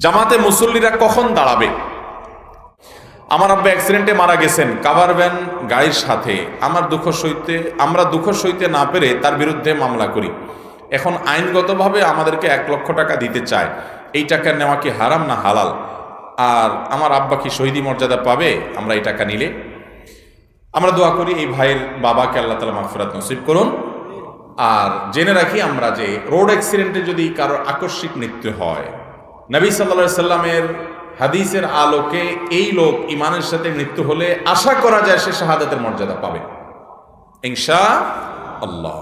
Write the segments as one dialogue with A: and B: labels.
A: জামাতে মুসল্লিরা কখন দাঁড়াবে? আমার আব্বা অ্যাক্সিডেন্টে মারা গেছেন কাভার ভ্যান গাড়ির সাথে। আমার দুঃখ সইতে, আমরা দুঃখ সইতে না পেরে তার বিরুদ্ধে মামলা করি। এখন আইনগতভাবে আমাদেরকে এক লক্ষ টাকা দিতে চায়। এই টাকা নেওয়া কি হারাম না হালাল? আর আমার আব্বা কি শহীদি মর্যাদা পাবে? আমরা এই টাকা নিলে। আমরা দোয়া করি এই ভাইয়ের বাবাকে আল্লাহ তালা মাগফিরাত নসিব করুন। আর জেনে রাখি আমরা যে রোড অ্যাক্সিডেন্টে যদি কারোর আকস্মিক মৃত্যু হয় নবী সাল্লা সাল্লামের হাদিসের আলোকে এই লোক ইমানের সাথে মৃত্যু হলে আশা করা যায় সে শাহাদাতের মর্যাদা পাবে। ইনশা আল্লাহ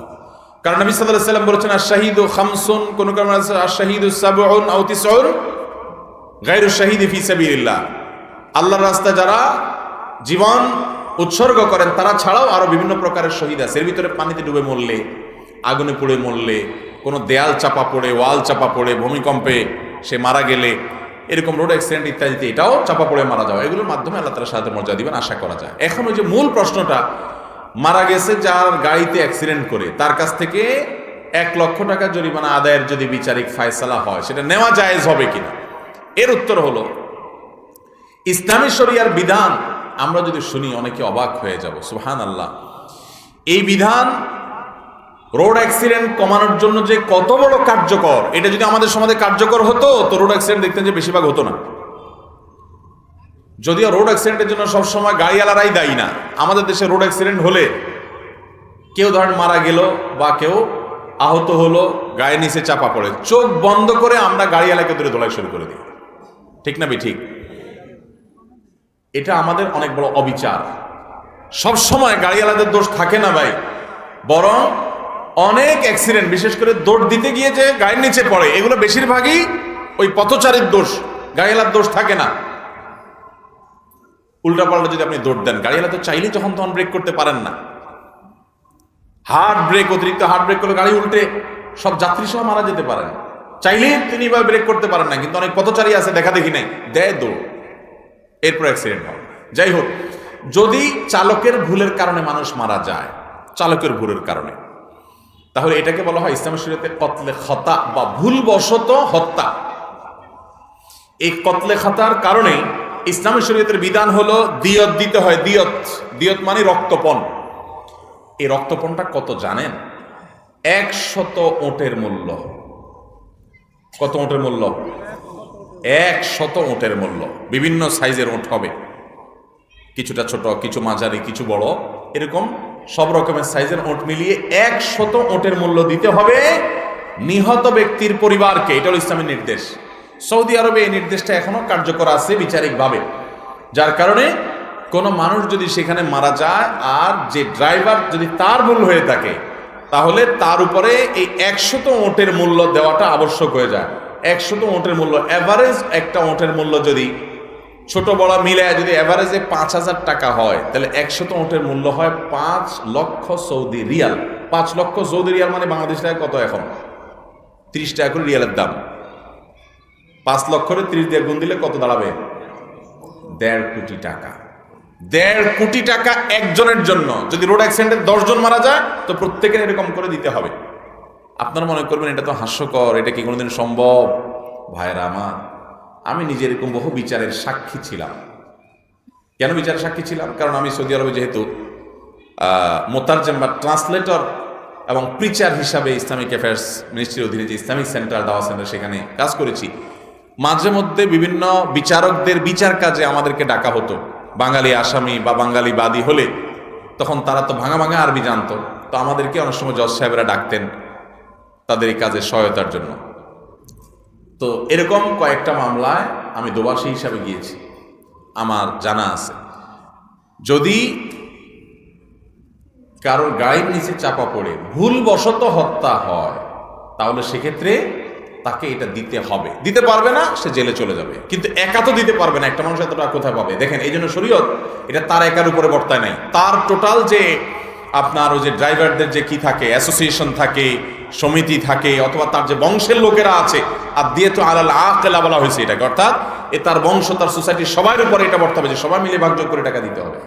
A: কারণ নবী সাল্লাহ সাল্লাম বলেছেন আর শাহিদ খামসুন কোন কারণ আর শাহিদ সাবুন আউতিসর গাইরু শাহিদ ফি সাবিলিল্লাহ আল্লাহর রাস্তায় যারা জীবন উৎসর্গ করেন, তারা ছাড়াও আরও বিভিন্ন প্রকারের শহীদ আছে। এর ভিতরে পানিতে ডুবে মরলে, আগুনে পুড়ে মরলে, কোনো দেয়াল চাপা পড়ে, ওয়াল চাপা পড়ে, ভূমিকম্পে সে মারা গেলে, এরকম রোড অ্যাক্সিডেন্ট ইত্যাদিতে এটাও চাপা পড়ে মারা যাওয়া। এগুলোর মাধ্যমে আল্লাহ তালা সাথে মর্যাদা দিবেন আশা করা যায়। এখন ওই যে মূল প্রশ্নটা, মারা গেছে যার গাড়িতে অ্যাক্সিডেন্ট করে, তার কাছ থেকে এক লক্ষ টাকা জরিমানা আদায়ের যদি বিচারিক ফায়সালা হয়, সেটা নেওয়া জায়েজ হবে কিনা? এর উত্তর হলো, ইসলামী শরিয়ার বিধান, আমরা যদি শুনি অনেকে অবাক হয়ে যাব। সুহান আল্লাহ এই বিধান রোড অ্যাক্সিডেন্ট কমানোর জন্য যে কত বড় কার্যকর, এটা যদি আমাদের সমাজে কার্যকর হতো, তো রোড অ্যাক্সিডেন্ট দেখতেন যে বেশিরভাগ হতো না। যদিও রোড অ্যাক্সিডেন্টের জন্য সবসময় গাড়িওয়ালারাই দায়ী না, আমাদের দেশে রোড অ্যাক্সিডেন্ট হলে কেউ ধরেন মারা গেল বা কেউ আহত হলো গায়ে নিচে চাপা পড়ে, চোখ বন্ধ করে আমরা গাড়িওয়ালাকে ধরে দোলাই শুরু করে দিই। ঠিক না ঠিক এটা আমাদের অনেক বড় অবিচার। সব সময় গাড়িওয়ালাদের দোষ থাকে না ভাই, বরং অনেক অ্যাক্সিডেন্ট বিশেষ করে দৌড় দিতে গিয়ে যে গাড়ির নিচে পড়ে, এগুলো বেশিরভাগই ওই পথচারীর দোষ, গাড়িওয়ালার দোষ থাকে না। উল্টা পাল্টা যদি আপনি দৌড় দেন, গাড়িওয়ালা তো চাইলেই যখন তখন ব্রেক করতে পারেন না। হার্ড ব্রেক অতিরিক্ত হার্ড ব্রেক করলে গাড়ি উল্টে, সব যাত্রী সহ মারা যেতে পারেন। চাইলেই তিনি বা ব্রেক করতে পারেন না, কিন্তু অনেক পথচারী আছে, দেখা দেখি নাই, দেয় দৌড়। এরপর অ্যাক্সিডেন্ট হয়। যাই হোক, যদি চালকের ভুলের কারণে মানুষ মারা যায়, চালকের ভুলের কারণে তাহলে এটাকে বলা হয় ইসলামের শরীয়তে কতলে খতা বা ভুলবশত হত্যা। এই কতলে খাতার কারণে ইসলামের শরীয়তের বিধান হলো দিয়ত দিতে হয়, দিয়ত। দিয়ত মানে রক্তপণ। এই রক্তপণটা কত জানেন? একশত ওটের মূল্য। কত ওটের মূল্য? এক শত ওটের মূল্য। বিভিন্ন সাইজের ওট হবে। কিছুটা ছোট, কিছু মাঝারি, কিছু বড়। এরকম সব রকমের সাইজের ওট মিলিয়ে এক শত ওটের মূল্য দিতে হবে নিহত ব্যক্তির পরিবারকে। এটা হল ইসলামের নির্দেশ। সৌদি আরবে এই নির্দেশটা এখনও কার্যকর আছে বিচারিকভাবে। যার কারণে কোনো মানুষ যদি সেখানে মারা যায় আর যে ড্রাইভার যদি তার ভুল হয়ে থাকে, তাহলে তার উপরে এই একশত ওটের মূল্য দেওয়াটা আবশ্যক হয়ে যায়। একশত ওটের মূল্য অ্যাভারেজ একটা ওটের মূল্য যদি ছোট বড় মিলে যদি অ্যাভারেজে পাঁচ হাজার টাকা হয়, তাহলে একশত ওটের মূল্য হয় পাঁচ লক্ষ সৌদি রিয়াল। পাঁচ লক্ষ সৌদি রিয়াল মানে বাংলাদেশ টাকা কত এখন? ত্রিশ টাকা করে রিয়ালের দাম। পাঁচ লক্ষরে ত্রিশ দিয়ে গুণ দিলে কত দাঁড়াবে? দেড় কোটি টাকা। দেড় কোটি টাকা একজনের জন্য। যদি রোড অ্যাক্সিডেন্টে দশজন মারা যায়, তো প্রত্যেকের এরকম করে দিতে হবে। আপনারা মনে করবেন এটা তো হাস্যকর, এটা কি কোনোদিন সম্ভব? ভাইরা আমার। আমি নিজে এরকম বহু বিচারের সাক্ষী ছিলাম। কেন বিচারের সাক্ষী ছিলাম? কারণ আমি সৌদি আরবে যেহেতু মোতারজেম বা ট্রান্সলেটর এবং প্রিচার হিসাবে ইসলামিক অ্যাফেয়ার্স মিনিস্ট্রির অধীনে যে ইসলামিক সেন্টার দাওয়া সেন্টার সেখানে কাজ করেছি, মাঝে মধ্যে বিভিন্ন বিচারকদের বিচার কাজে আমাদেরকে ডাকা হতো। বাঙালি আসামি বা বাঙালি বাদী হলে তখন তারা তো ভাঙা ভাঙা আরবি জানতো। তো আমাদেরকে অনেক সময় জজ সাহেবরা ডাকতেন তাদের এই কাজের সহায়তার জন্য। তো এরকম কয়েকটা মামলায় আমি দোবাসী হিসাবে গিয়েছি। আমার জানা আছে। যদি কারোর গায়ের নিচে চাপা পড়ে ভুলবশত হত্যা হয়, তাহলে সেক্ষেত্রে তাকে এটা দিতে হবে। দিতে পারবে না, সে জেলে চলে যাবে। কিন্তু একা তো দিতে পারবে না। একটা মানুষ এতটা কোথায় পাবে? দেখেন, এই জন্য শরীয়ত এটা তার একার উপরে বর্তায় নাই। তার টোটাল যে আপনার ওই যে ড্রাইভারদের যে কি থাকে অ্যাসোসিয়েশন থাকে সমিতি থাকে অথবা তার যে বংশের লোকেরা আছে, আর দিয়ে তো আলাল আকেলা বলা হয়েছে এটাকে। অর্থাৎ এ তার বংশ, তার সোসাইটির সবার উপরে এটা বর্তাবে যে সবাই মিলে ভাগযোগ করে টাকা দিতে হবে।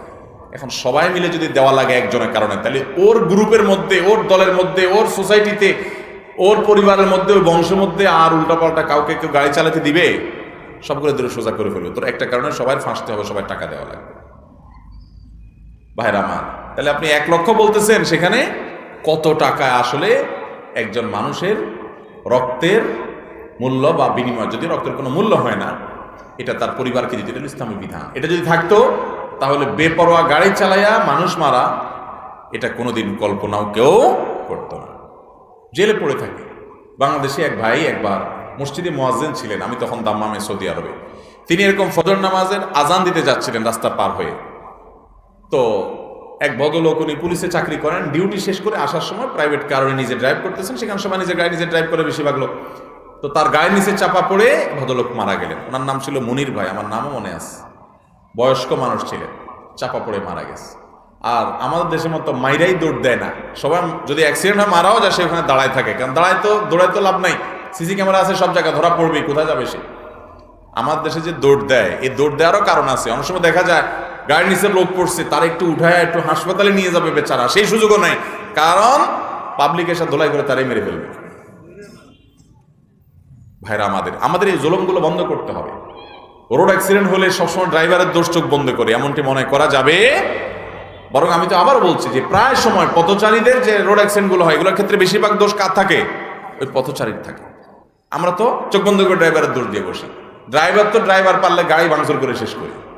A: এখন সবাই মিলে যদি দেওয়া লাগে একজনের কারণে, তাহলে ওর গ্রুপের মধ্যে, ওর দলের মধ্যে, ওর সোসাইটিতে ওর পরিবারের মধ্যে ওই বংশের মধ্যে আর উল্টাপাল্টা কাউকে কেউ গাড়ি চালাতে দিবে? সবগুলো দূরে সোজা করে ফেলবে। তোর একটা কারণে সবাই ফাঁসতে হবে, সবাই টাকা দেওয়া লাগবে। ভাইরা আমার, তাহলে আপনি এক লক্ষ বলতেছেন সেখানে কত টাকা আসলে একজন মানুষের রক্তের মূল্য বা বিনিময়, যদি রক্তের কোনো মূল্য হয় না, এটা তার পরিবারকে দিতে, এটা ইসলামী বিধান। এটা যদি থাকতো, তাহলে বেপরোয়া গাড়ি চালাইয়া মানুষ মারা, এটা কোনোদিন কল্পনাও কেউ করতো না। জেলে পড়ে থাকে। বাংলাদেশে এক ভাই একবার মসজিদে মোয়াজ্জেন ছিলেন, আমি তখন দাম্মামে সৌদি আরবে। তিনি এরকম ফজর নামাজের আজান দিতে যাচ্ছিলেন রাস্তা পার হয়ে। তো এক ভদ্রলোক উনি পুলিশে চাকরি করেন, ডিউটি শেষ করে আসার সময় প্রাইভেট কার উনি নিজে ড্রাইভ করতেছেন, সেখানে সময় নিজের গাড়ি নিজে ড্রাইভ করে বেশিরভাগ লোক। তো তার গায়ের নিচে চাপা পড়ে ভদ্রলোক মারা গেলেন। ওনার নাম ছিল মনির ভাই, আমার নামও মনে আছে। বয়স্ক মানুষ ছিলেন, চাপা পড়ে মারা গেছে। আর আমাদের দেশের মতো মাইরাই দৌড় দেয় না। সবাই যদি অ্যাক্সিডেন্ট হয়, মারাও যায়, সে ওখানে দাঁড়ায় থাকে। কারণ দাঁড়ায় তো, দৌড়ায় তো লাভ নাই। সিসি ক্যামেরা আছে, সব জায়গায় ধরা পড়বে কোথায় যাবে সে? আমার দেশে যে দৌড় দেয়, এই দৌড় দেওয়ারও কারণ আছে। অনেক সময় দেখা যায় গাড়ির নিচে লোক পড়ছে, তার একটু উঠায় একটু হাসপাতালে নিয়ে যাবে বেচারা, সেই সুযোগও নাই। কারণ পাবলিক এসে ধোলাই করে তারাই মেরে ফেলবে। ভাইরা আমাদের আমাদের এই জুলুমগুলো বন্ধ করতে হবে। রোড অ্যাক্সিডেন্ট হলে সবসময় ড্রাইভারের দোষ চোখ বন্ধ করে, এমনটি মনে করা যাবে। বরং আমি তো আবার বলছি যে প্রায় সময় পথচারীদের যে রোড অ্যাক্সিডেন্টগুলো হয়, এগুলোর ক্ষেত্রে বেশিরভাগ দোষ কার থাকে? ওই পথচারীর থাকে। আমরা তো চোখ বন্ধ করে ড্রাইভারের দোষ দিয়ে বসি। ড্রাইভার তো ড্রাইভার পারলে গাড়ি ভাঙচুর করে শেষ করি।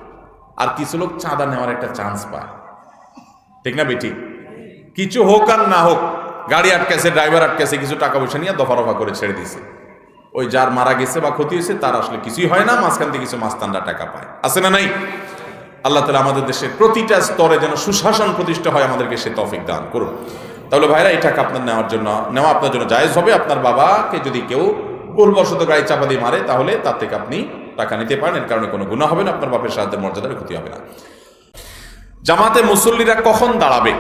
A: আর কিছু লোক চাঁদা নেওয়ার একটা চান্স পায়। ঠিক না বেটি? কিছু হোক আর না হোক, গাড়ি আটকেছে ড্রাইভার আটকেছে কিছু টাকা পয়সা নিয়ে দফা রফা করে ছেড়ে দিছে ওই যার মারা গেছে বা ক্ষতি হয়েছে, তার আসলে কিছুই হয় না, মাঝখান থেকে কিছু মাস্তানরা টাকা পায়। আছে না নাই? আল্লাহ তালা আমাদের দেশের প্রতিটা স্তরে যেন সুশাসন প্রতিষ্ঠা হয়, আমাদেরকে সে তফিক দান করুন। তাহলে ভাইরা, এই টাকা আপনার নেওয়ার জন্য, নেওয়া আপনার জন্য জায়েজ হবে। আপনার বাবাকে যদি কেউ ভুলবশত গাড়ি চাপা দিয়ে মারে, তাহলে তার থেকে আপনি টাকা নিতে পারেন, এর কারণে কোনো গুণা হবে না, আপনার বাপের সাহায্যের মর্যাদার ক্ষতি হবে না। জামাতে মুসল্লিরা কখন দাঁড়াবে?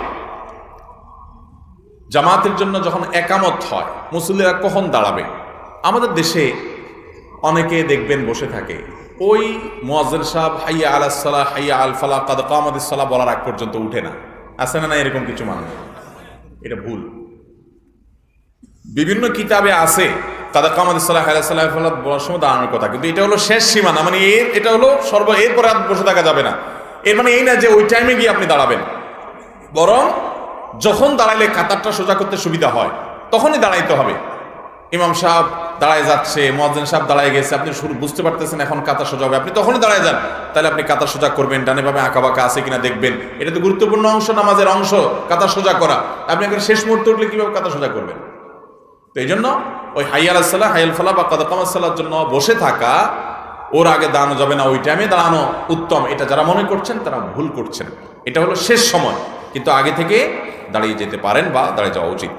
A: জামাতের জন্য যখন একামত হয়, মুসল্লিরা কখন দাঁড়াবে? আমাদের দেশে অনেকে দেখবেন বসে থাকে, ওই মোয়াজ্জের সাহেব, হাইয়া আল সালাহ, হাইয়া আল ফালাহ, কাদ কামাদিস সালাহ বলার আগ পর্যন্ত উঠে না। আছে না না এরকম কিছু মানুষ? এটা ভুল। বিভিন্ন কিতাবে আছে কাদা কামাদিস সাল্লাহ সালাহ বলার সময় দাঁড়ানোর কথা। কিন্তু এটা হলো শেষ সীমানা মানে এর এটা হলো সর্ব এরপরে আর বসে থাকা যাবে না। এর মানে এই না যে ওই টাইমে গিয়ে আপনি দাঁড়াবেন। বরং যখন দাঁড়াইলে কাতারটা সোজা করতে সুবিধা হয়, তখনই দাঁড়াইতে হবে। ইমাম সাহেব দাঁড়ায় যাচ্ছে মহাজন সাহেব দাঁড়ায় গেছে, আপনি শুরু বুঝতে পারতেছেন এখন কাতার সোজা হবে। আপনি তখনই দাঁড়ায় যান, তাহলে আপনি কাতার সোজা করবেন, ডানে ভাবে আঁকা বাঁকা আছে কিনা দেখবেন। এটা তো গুরুত্বপূর্ণ অংশ, নামাজের অংশ, কাতার সোজা করা। আপনি এখন শেষ মুহূর্তে উঠলে কীভাবে কাতার সোজা করবেন? তো এই জন্য ওই হাইয়াল সাল্লাহ হাইয়াল ফালা বা কাদা কামাল সাল্লার জন্য বসে থাকা, ওর আগে দাঁড়ানো যাবে না ওই টাইমে দাঁড়ানো উত্তম। এটা যারা মনে করছেন, তারা ভুল করছেন। এটা হলো শেষ সময়। কিন্তু আগে থেকে দাঁড়িয়ে যেতে পারেন বা দাঁড়িয়ে যাওয়া উচিত।